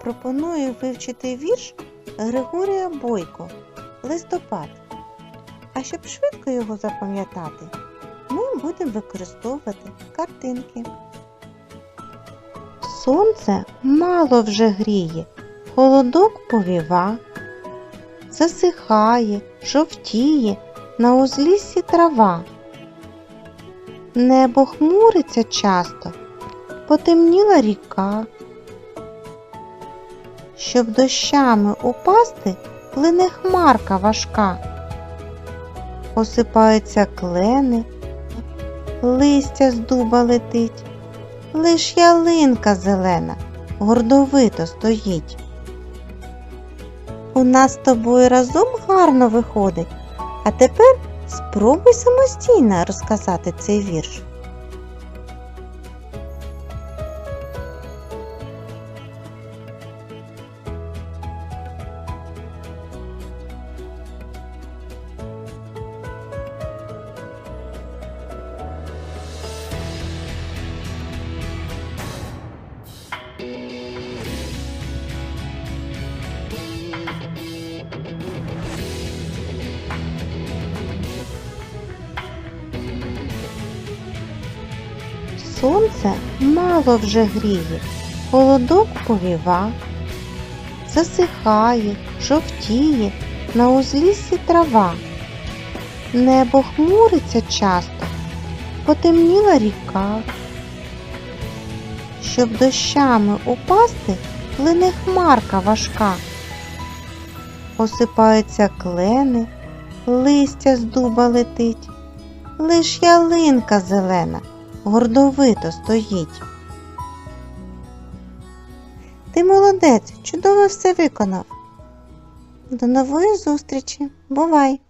пропоную вивчити вірш Григорія Бойко Листопад. А щоб швидко його запам'ятати, ми будемо використовувати картинки. Сонце мало вже гріє, холодок повіва, засихає, жовтіє на узліссі трава. Небо хмуриться часто, потемніла ріка. Щоб дощами упасти, плине хмарка важка. Осипаються клени, листя з дуба летить, лиш ялинка зелена гордовито стоїть. У нас з тобою разом гарно виходить, а тепер спробуй самостійно розказати цей вірш. Сонце мало вже гріє, холодок повіва, засихає, жовтіє на узліссі трава. Небо хмуриться часто, потемніла ріка. Щоб дощами упасти, плине хмарка важка. Осипаються клени, листя з дуба летить, лиш ялинка зелена гордовито стоїть. Ти молодець, чудово все виконав. До нової зустрічі. Бувай!